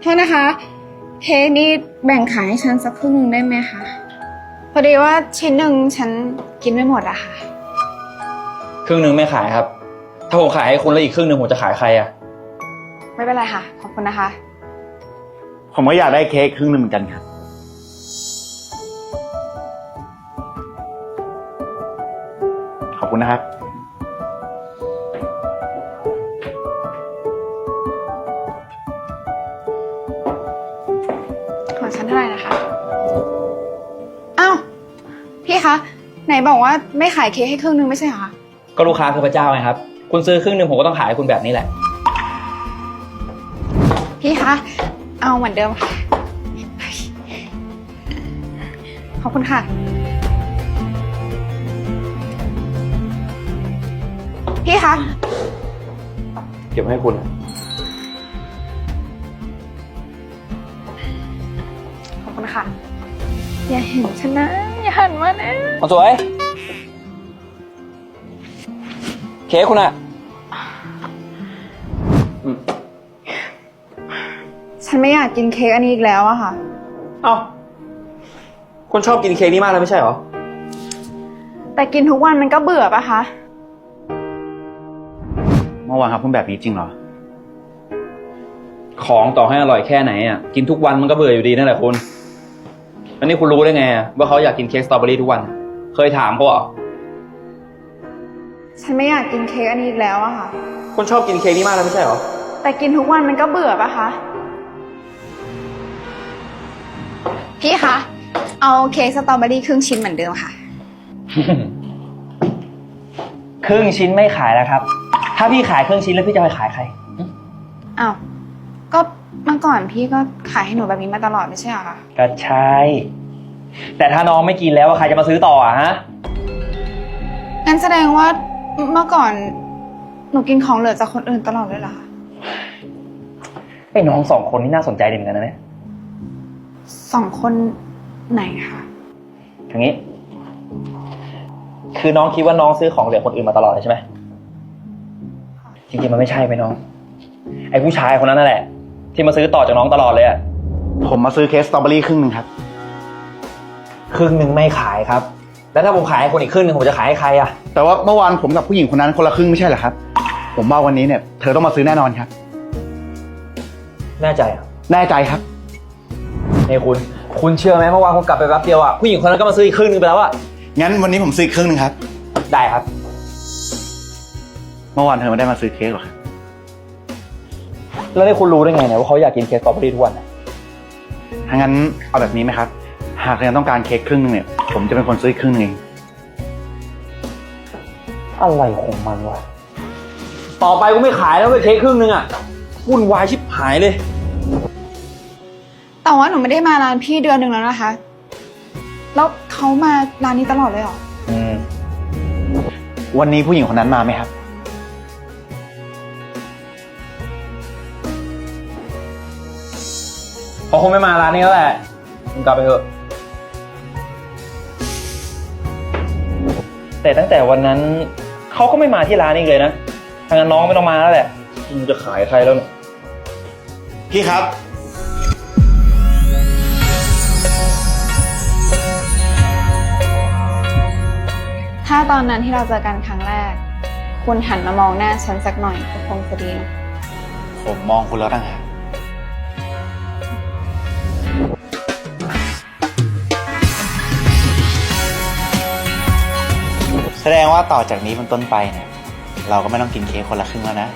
โทษนะคะ เค้กนี่แบ่งขายให้ฉันสักครึ่งหนึงได้ไหมคะ พอดีว่าชิ้นหนึ่งฉันกินไม่หมดอะค่ะ ครึ่งหนึ่งไม่ขายครับ ถ้าผมขายให้คุณแล้วอีกครึ่งหนึ่งผมจะขายใครอะไม่เป็นไรค่ะ ขอบคุณนะคะ ผมก็อยากได้เค้กครึ่งหนึงเหมือนกันครับ ขอบคุณนะครับ เท่าไหร่นะคะ อ้าว พี่คะ ไหนบอกว่าไม่ขายเค้กให้ครึ่งหนึงไม่ใช่เหรอคะก็ลูกค้าคือพระเจ้าไงครับ คุณซื้อครึ่งหนึ่งผมก็ต้องขายให้คุณแบบนี้แหละ พี่คะ เอาเหมือนเดิมค่ะ ขอบคุณค่ะ พี่คะ เก็บให้คุณ คุณค่ะ อย่าเห็นฉันนะ อย่าหันมานะคนสวย เค้กคุณอะอืมฉันไม่อยากกินเค้กอันนี้อีกแล้วอะค่ะ เอ้าคุณชอบกินเค้กนี้มากเลยไม่ใช่เหรอ แต่กินทุกวันมันก็เบื่อปะคะ เมื่อวานครับคุณแบบนี้จริงเหรอ ของต่อให้อร่อยแค่ไหนอะ กินทุกวันมันก็เบื่ออยู่ดีนั่นแหละคุณ อันนี้คุณรู้ได้ไงอะว่าเขาอยากกินเค้กสตรอเบอรี่ทุกวัน เคยถามเขาเหรอฉันไม่อยากกินเค้กอันนี้อีกแล้วอะค่ะ คุณชอบกินเค้กนี้มากเลยไม่ใช่เหรอ แต่กินทุกวันมันก็เบื่อปะคะ พี่คะ เอาเค้กสตรอเบอรี่ครึ่งชิ้นเหมือนเดิมค่ะ ครึ่งชิ้นไม่ขายแล้วครับ ถ้าพี่ขายครึ่งชิ้นแล้วพี่จะไปขายใคร อ้าวก็เมื่อก่อนพี่ก็ขายให้หนูแบบนี้มาตลอดไม่ใช่เหรอคะก็ใช่แต่ถ้าน้องไม่กินแล้วอะใครจะมาซื้อต่ออะฮะ งั้นแสดงว่าเมื่อก่อน หนูกินของเหลือจากคนอื่นตลอดเลยเหรอคะไอ้น้องสองคนนี่น่าสนใจดีเหมือนกันนะเนี่ยสองคนไหนคะอย่างนี้ คือน้องคิดว่าน้องซื้อของเหลือคนอื่นมาตลอดเลยใช่ไหมจริงๆมันไม่ใช่ไหมน้อง ไอ้ผู้ชายคนนั้นนั่นแหละ ที่มาซื้อต่อจากน้องตลอดเลยอะผมมาซื้อเค้กสตรอเบอรี่ครึ่งหนึ่งครับ ครึ่งหนึ่งไม่ขายครับ แล้วถ้าผมขายให้คนอีกครึ่งหนึ่งผมจะขายให้ใครอะแต่ว่าเมื่อวานผมกับผู้หญิงคนนั้นคนละครึ่งไม่ใช่เหรอครับ ผมว่าวันนี้เนี่ยเธอต้องมาซื้อแน่นอนครับ แน่ใจอะแน่ใจครับ นี่คุณ คุณเชื่อไหมเมื่อวานผมกลับไปแป๊บเดียวอะผู้หญิงคนนั้นก็มาซื้ออีกครึ่งหนึงไปแล้วอะงั้นวันนี้ผมซื้ออีกครึ่งหนึ่งครับ ได้ครับ เมื่อวานเธอไม่ได้มาซื้อเค้กหรอครับ แล้วนี่คุณรู้ได้ไงเนี่ยว่าเขาอยากกินเค้กสตรอเบอรี่ทุกวันอะถ้างั้นเอาแบบนี้ไหมครับ หากเธอต้องการเค้กครึ่งหนึงเนี่ย ผมจะเป็นคนซื้ออีกครึ่งหนึงเองอะไรของมันวะ ต่อไปกูไม่ขายแล้วเว้ยเค้กครึ่งหนึงอะวุ่นวายชิบหายเลย แต่ว่าหนูไม่ได้มาร้านพี่เดือนหนึ่งแล้วนะคะ แล้วเขามาร้านนี้ตลอดเลยเหรอ อืม วันนี้ผู้หญิงคนนั้นมาไหมครับ เขาคงไม่มาร้านนี้แล้วแหละมึงกลับไปเถอะ แต่ตั้งแต่วันนั้นเขาก็ไม่มาที่ร้านอีกเลยนะทางนั้นน้องไม่ต้องมาแล้วแหละมึงจะขายใครแล้วเนี่ยพี่ครับ ถ้าตอนนั้นที่เราเจอกันครั้งแรก คุณหันมามองหน้าฉันสักหน่อยก็คงจะดีนะผมมองคุณแล้วตั้งหาก แสดงว่าต่อจากนี้เป็นต้นไปเนี่ย เราก็ไม่ต้องกินเค้กคนละครึ่งแล้วนะ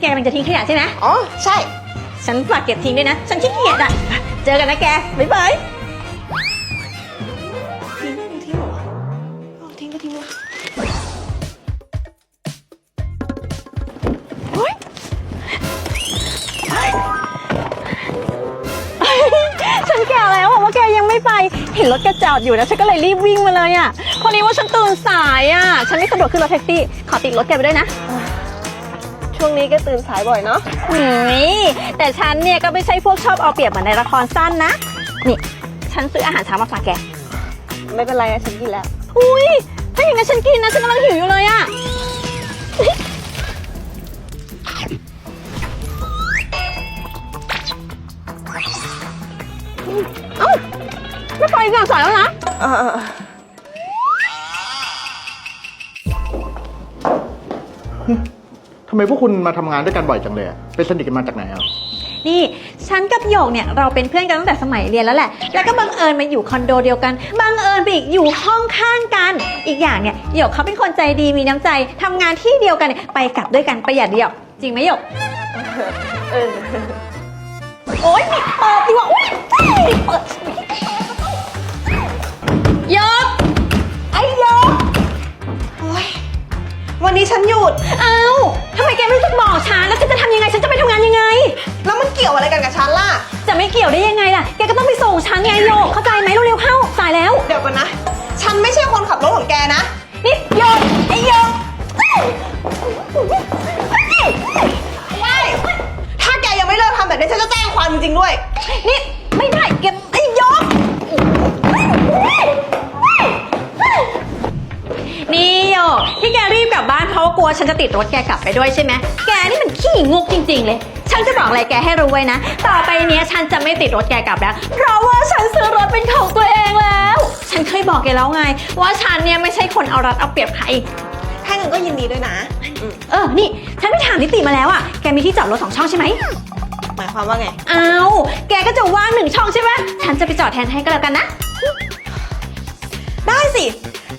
แกกำลังจะทิ้งขยะใช่ไหมอ๋อ ใช่ ฉันฝากเก็บทิ้งด้วยนะ ฉันขี้เกียจอะเจอกันนะแก บ๊ายบายทิ้งทิ้งเหรอเอาทิ้งก็ทิ้งวะฉันแก่แล้วอะว่าแกยังไม่ไม่ไป เห็นรถแกจอดอยู่นะ ฉันก็เลยรีบวิ่งมาเลยอะพอดีว่าฉันตื่นสายอะฉันไม่สะดวกขึ้นรถแท็กซี่ ขอติดรถแกไปด้วยนะ ช่วงนี้แกตื่นสายบ่อยเนาะนี่แต่ฉันเนี่ยก็ไม่ใช่พวกชอบเอาเปรียบเหมือนในละครสั้นนะ นี่ ฉันซื้ออาหารเช้ามาฝากแก ไม่เป็นไรอะฉันกินแล้ว อุ้ยถ้าอย่างนั้นฉันกินนะฉันกำลังหิวอยู่เลยอะเอ้าไม่ไปอีกอย่างสายแล้วนะ เออ ทำไมพวกคุณมาทำงานด้วยกันบ่อยจังเลยอะเป็นสนิทกันมาจากไหนอะ นี่ฉันกับหยกเนี่ยเราเป็นเพื่อนกันตั้งแต่สมัยเรียนแล้วแหละ แล้วก็บังเอิญมาอยู่คอนโดเดียวกัน บังเอิญไปอีกอยู่ห้องข้างกัน อีกอย่างเนี่ยหยกเขาเป็นคนใจดีมีน้ำใจทำงานที่เดียวกันเนี่ยไปกลับด้วยกันประหยัดเดียว จริงไหมหยก เออ โอ๊ยนี่เปิดดีกว่าอุ๊ยเปิดหยกไอ้หยกโอ๊ยวันนี้ฉันหยุดเอ้าทำ ไมแกไม่รู้จักบอกฉันแล้วฉันจะทำยังไงฉันจะไปทำงานยังไง แล้วมันเกี่ยวอะไรกันกับฉันล่ะ จะไม่เกี่ยวได้ยังไงล่ะแกก็ต้องไปส่งฉันไงหยกเข้าใจไหมเร็วๆเข้าสายแล้วเดี๋ยวก่อนนะ ฉันไม่ใช่คนขับรถของแกนะ นี่หยกไอ้หยกไม่ถ้าแกยังไม่เลิกทำแบบนี้ฉันจะแจ้งความจริงๆด้วยนี่ เพราะว่ากลัวฉันจะติดรถแกกลับไปด้วยใช่ไหมแกนี่มันขี้งกจริง ๆ เลย ฉันจะบอกอะไรแกให้รู้ไว้นะ ต่อไปเนี้ยฉันจะไม่ติดรถแกกลับแล้ว เพราะว่าฉันซื้อรถเป็นของตัวเองแล้ว ฉันเคยบอกแกแล้วไง ว่าฉันเนี่ยไม่ใช่คนเอารัดเอาเปรียบใคร ถ้างั้นก็ยินดีด้วยนะ เออ นี่ ฉันไปถามนิติมาแล้วอะแกมีที่จอดรถสองช่องใช่ไหม หมายความว่าไง เอา แกก็จะว่างหนึ่งช่องใช่ไหมฉันจะไปจอดแทนให้ก็แล้วกันนะได้สิ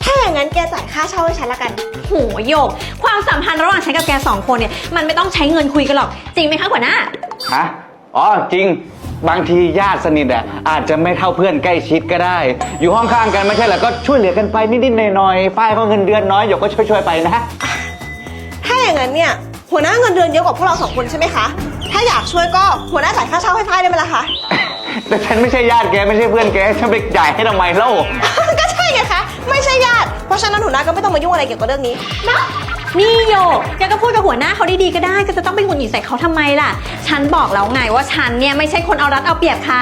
ถ้าอย่างนั้นแกจ่ายค่าเช่าให้ฉันละกัน โหโยก ความสัมพันธ์ระหว่างฉันกับแกสองคนเนี่ย มันไม่ต้องใช้เงินคุยกันหรอก จริงไหมคะหัวหน้า ฮะอ๋อจริงบางทีญาติสนิทอะอาจจะไม่เท่าเพื่อนใกล้ชิดก็ได้ อยู่ห้องข้างกันไม่ใช่เหรอก็ช่วยเหลือกันไปนิดๆหน่อยๆฝ้ายเขาเงินเดือนน้อยหยกก็ช่วยๆไปนะถ้าอย่างนั้นเนี่ยหัวหน้าเงินเดือนเยอะกว่าพวกเราสองคนใช่ไหมคะ ถ้าอยากช่วยก็หัวหน้าจ่ายค่าเช่าให้พายได้ไหมล่ะคะ แต่ฉันไม่ใช่ญาติแกไม่ใช่เพื่อนแกฉันไปจ่ายให้ทำไมเล่า ก็ใช่ ไงคะไม่ใช่ญาติ เพราะฉะนั้นหัวหน้าก็ไม่ต้องมายุ่งอะไรเกี่ยวกับเรื่องนี้ นะนี่โยกแกก็พูดกับหัวหน้าเขาดีๆก็ได้ ก็จะต้องไปหงุดหงิดใส่เขาทำไมล่ะ ฉันบอกแล้วไงว่าฉันเนี่ยไม่ใช่คนเอารัดเอาเปรียบใคร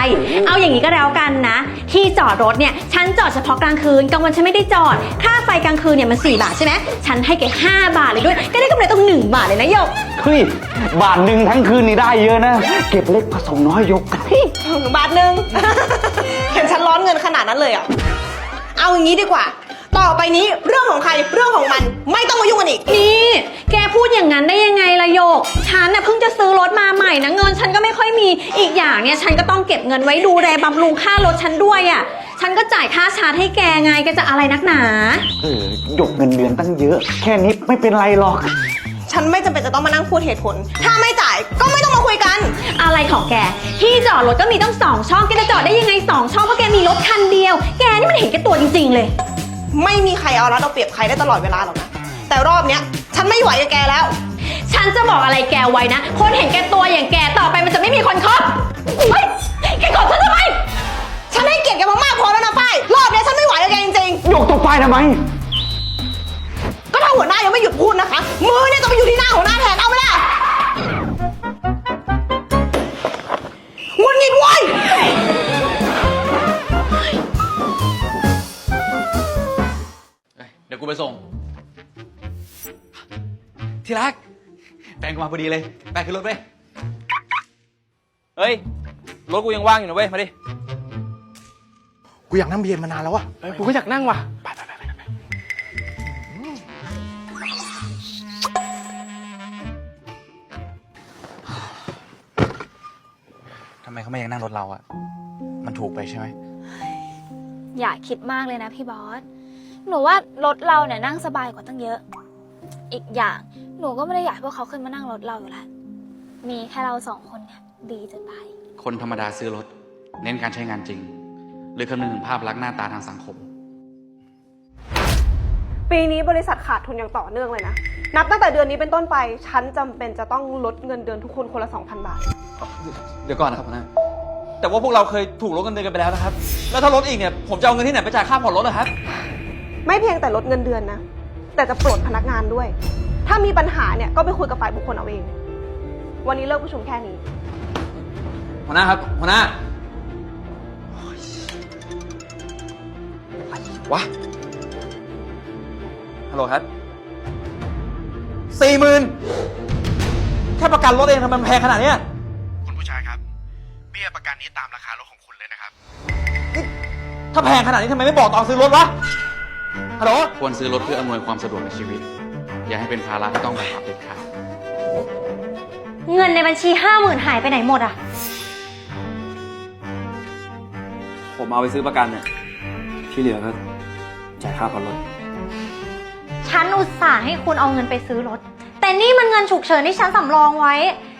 เอาอย่างนี้ก็แล้วกันนะ ที่จอดรถเนี่ยฉันจอดเฉพาะกลางคืนกลางวันฉันไม่ได้จอด ค่าไฟกลางคืนเนี่ยมัน4บาทใช่ไหมฉันให้แก5บาทเลยด้วย ก็ได้กำไรต้อง1บาทเลยนะโยก เฮ้ยบาทหนึ่งทั้งคืนนี่ได้เยอะนะ เก็บเล็กผสมน้อยยกบาทหนึ่ง เห็นฉันร้อนเงินขนาดนั้นเลยเหรอะ เอาอย่างนี้ดีกว่า ต่อไปนี้เรื่องของใครเรื่องของมันไม่ต้องมายุ่งกันอีก นี่ แกพูดอย่างนั้นได้ยังไงล่ะโยก ฉันน่ะเพิ่งจะซื้อรถมาใหม่นะเงิน ฉันก็ไม่ค่อยมี อีกอย่างเนี่ยฉันก็ต้องเก็บเงินไว้ดูแลบำรุงค่ารถฉันด้วยอะ ฉันก็จ่ายค่าชาร์จให้แกไงแกจะอะไรนักหนา เออหยกเงินเดือนตั้งเยอะ แค่นี้ไม่เป็นไรหรอก ฉันไม่จำเป็นจะต้องมานั่งพูดเหตุผล ถ้าไม่จ่ายก็ไม่ต้องมาคุยกัน อะไรของแก ที่จอดรถก็มีต้องสองช่อง แกจะจอดได้ยังไงสองช่องเพราะแกมีรถคันเดียว แกนี่มันเห็นแกตัวจริง ๆ เลย ไม่มีใครเอารัดเอาเปรียบใครได้ตลอดเวลาหรอกนะ แต่รอบเนี้ยฉันไม่ไหวกับแกแล้ว ฉันจะบอกอะไรแกไว้นะ คนเห็นแกตัวอย่างแกต่อไปมันจะไม่มีคนคบเฮ้ยแกกดฉันทำไม ฉันให้เกียรติแกมามากพอแล้วนะฝ้าย รอบเนี้ยฉันไม่ไหวกับแกจริงหยกตกไฟทำไม ๆ ก็ถ้าหัวหน้ายังไม่หยุดพูดนะคะ มือเนี่ยจะไปอยู่ที่หน้าหัวหน้าแทนเอาไหมล่ะ รัก แฟนกูมาพอดีเลย ไปขึ้นรถไปเฮ้ย รถกูยังว่างอยู่นะเว้ย มาดิ กูอยากนั่งเบียนมานานแล้วอะเฮ้ยกูก็อยากนั่งว่ะ ไปไปไปไปไปทำไมเขาไม่ยังนั่งรถเราอะมันถูกไปใช่ไหม อย่าคิดมากเลยนะพี่บอส หนูว่ารถเราเนี่ยนั่งสบายกว่าตั้งเยอะ อีกอย่าง หนูก็ไม่ได้อยากให้พวกเขาขึ้นมานั่งรถเราอยู่แล้ว มีแค่เราสองคนเนี่ยดีจะตาย คนธรรมดาซื้อรถ เน้นการใช้งานจริง หรือคำนึงถึงภาพลักษณ์หน้าตาทางสังคม ปีนี้บริษัทขาดทุนอย่างต่อเนื่องเลยนะ นับตั้งแต่เดือนนี้เป็นต้นไป ฉันจำเป็นจะต้องลดเงินเดือนทุกคนคนละ 2,000 บาท เดี๋ยวก่อนนะครับหัวหน้าแต่ว่าพวกเราเคยถูกลดเงินเดือนกันไปแล้วนะครับ แล้วถ้าลดอีกเนี่ยผมจะเอาเงินที่ไหนไปจ่ายค่าผ่อนรถนะครับ ไม่เพียงแต่ลดเงินเดือนนะ แต่จะปลดพนักงานด้วย ถ้ามีปัญหาเนี่ยก็ไปคุยกับฝ่ายบุคคลเอาเอง วันนี้เลิกประชุมแค่นี้ หัวหน้าครับหัวหน้าโอ๊ยอะไรวะฮัลโหลครับสี่หมื่นแค่ประกันรถเองทำไมมันแพงขนาดเนี้ยคุณผู้ชายครับ เบี้ยประกันนี้ตามราคารถของคุณเลยนะครับถ้าแพงขนาดนี้ทำไมไม่บอกตอนซื้อรถวะฮัลโหล ควรซื้อรถเพื่ออำนวยความสะดวกในชีวิต อย่าให้เป็นภาระที่ต้องแบกรับเด็ดขาดเงินในบัญชีห้าหมื่นหายไปไหนหมดอะผมเอาไปซื้อประกันเนี่ยที่เหลือก็จ่ายค่าผ่อนรถ ฉันอุตส่าห์ให้คุณเอาเงินไปซื้อรถ แต่นี่มันเงินฉุกเฉินที่ฉันสำรองไว้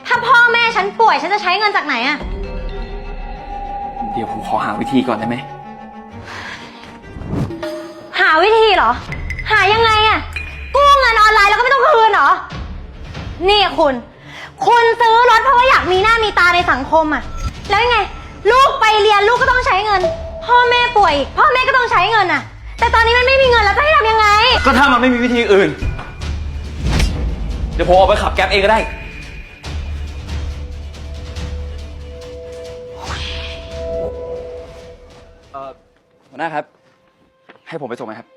ถ้าพ่อแม่ฉันป่วยฉันจะใช้เงินจากไหนอะเดี๋ยวผมขอหาวิธีก่อนได้ไหม หาวิธีเหรอ หายังไงอะ นี่คุณ คุณซื้อรถเพราะว่าอยากมีหน้ามีตาในสังคมอะแล้วยังไง ลูกไปเรียนลูกก็ต้องใช้เงิน พ่อแม่ป่วยอีกพ่อแม่ก็ต้องใช้เงินอะแต่ตอนนี้มันไม่มีเงินแล้วจะให้ทำยังไง ก็ถ้ามันไม่มีวิธีอื่น เดี๋ยวผมเอาไปขับแก๊ปเองก็ได้ เอ่อหัวหน้าครับ ให้ผมไปส่งไหมครับ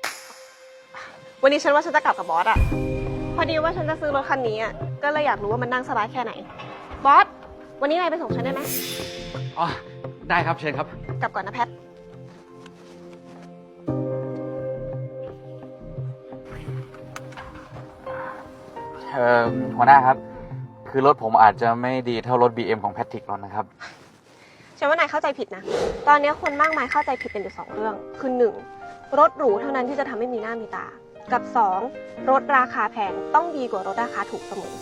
วันนี้ฉันว่าฉันจะกลับกับบอสอะพอดีว่าฉันจะซื้อรถคันนี้อะ ก็เลยอยากรู้ว่ามันนั่งสบายแค่ไหน บอส วันนี้นายไปส่งฉันได้ไหม อ๋อ ได้ครับเชิญครับ กลับก่อนนะแพท เอ่อหัวหน้าครับ คือรถผมอาจจะไม่ดีเท่ารถ BM ของแพทริกหรอกนะครับ ฉันว่านายเข้าใจผิดนะ ตอนนี้คนมากมายเข้าใจผิดกันอยู่สองเรื่อง คือหนึ่งรถหรูเท่านั้นที่จะทำให้มีหน้ามีตา กับสองรถราคาแพงต้องดีกว่ารถราคาถูกเสมอ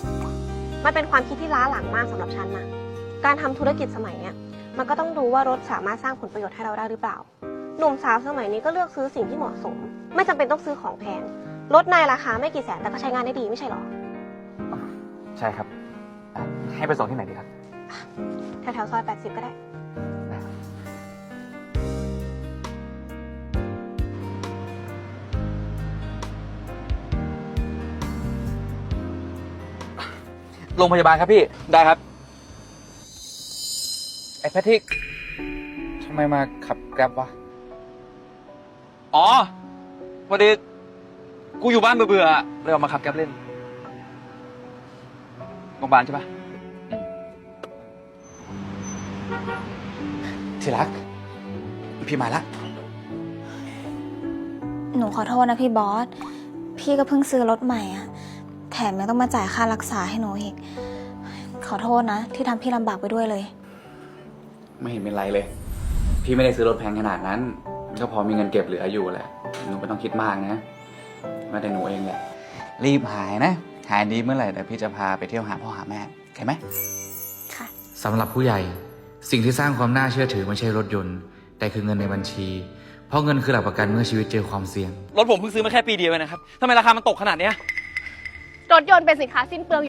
มันเป็นความคิดที่ล้าหลังมากสำหรับฉันนะการทำธุรกิจสมัยเนี้ยมันก็ต้องดูว่ารถสามารถสร้างผลประโยชน์ให้เราได้หรือเปล่า หนุ่มสาวสมัยนี้ก็เลือกซื้อสิ่งที่เหมาะสม ไม่จำเป็นต้องซื้อของแพง รถในราคาไม่กี่แสนแต่ก็ใช้งานได้ดีไม่ใช่หรอ ใช่ครับอะให้ไปส่งที่ไหนดีครับ แถวๆซอย 80 ก็ได้ โรงพยาบาลครับพี่ ได้ครับ ไอ้แพทริกทำไมมาขับแกร็บวะ อ๋อพอดีกูอยู่บ้านเบื่อๆอะเลยออกมาขับแก๊ปเล่น โรงพยาบาลใช่ปะที่รัก พี่มาละ หนูขอโทษนะพี่บอส พี่ก็เพิ่งซื้อรถใหม่อะแถ มยังต้องมาจ่ายค่ารักษาให้หนูอีก ขอโทษนะ ที่ทำพี่ลำบากไปด้วยเลย ไม่เห็นเป็นไรเลย พี่ไม่ได้ซื้อรถแพงขนาดนั้น ก็พอมีเงินเก็บเหลืออยู่แหละ หนูไม่ต้องคิดมากนะแม้แต่หนูเองแหละ รีบหายนะ หายดีเมื่อไหร่เดี๋ยวพี่จะพาไปเที่ยวหาพ่อหาแม่โอเคไหมค่ะ สำหรับผู้ใหญ่ สิ่งที่สร้างความน่าเชื่อถือไม่ใช่รถยนต์ แต่คือเงินในบัญชี เพราะเงินคือหลักประกันเมื่อชีวิตเจอความเสี่ยง รถผมเพิ่งซื้อมาแค่ปีเดียวเองนะครับทำไมราคามันตกขนาดเนี้ย รถยนต์เป็นสินค้าสิ้นเปลือง